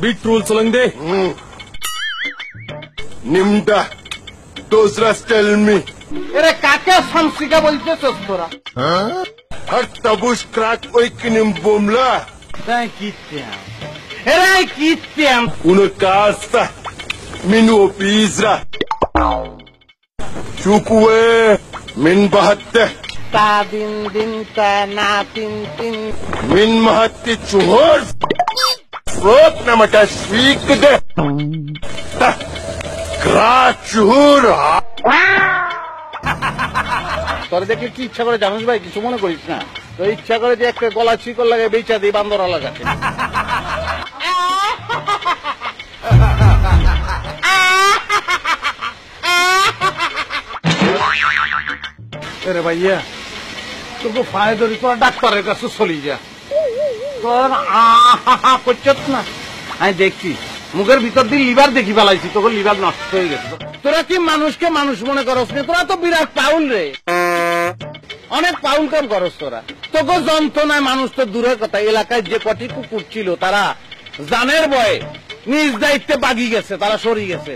ಬಿಟ್ rule ಸಲಂಗ್ದೆ ನಿಮ್ದ ದೋಸ್ರಾ ಸ್ಟೆಲ್ ಮಿ এরে কাকে সামসিকা বলতেছস তোরা আর তাবুস ক্রাক ওই কিনিম বোমলা তাই কিত্যাম এরে কিত্যাম উনো কাস্তা মিনু পিজরা চুকুয়ে মিন বাহাত্তে তা দিন দিন তা না তিন তিন মিন মাহাত্তে চুহর Rot na mata shwik de. Ta, Kra chuhur. তোর দেখে কি ইচ্ছা করে জানিস ভাই কিছু মনে করিস না তো ইচ্ছা করে যে একটা গলা চিকল লাগে বেচা দিই বান্দর লাগাতে আরে ভাইয়া তোকে ধরি তোর ডাক্তারের কাছে চলি যা তোর করছত না। আমি দেখছি, মুখের ভিতর দিয়ে লিভার দেখি লিভার নষ্ট হয়ে গেছে। তোরা কি মানুষকে মানুষ মনে করস না? তোরা তো বিরাট রে। অনেক করস তোরা। তোকে যন্ত্রণায় মানুষ তো দূরের কথা, এলাকায় যে কটি কুকুর ছিল, তারা জানের বয়ে নিজ দায়িত্বে বাগি গেছে, তারা সরি গেছে।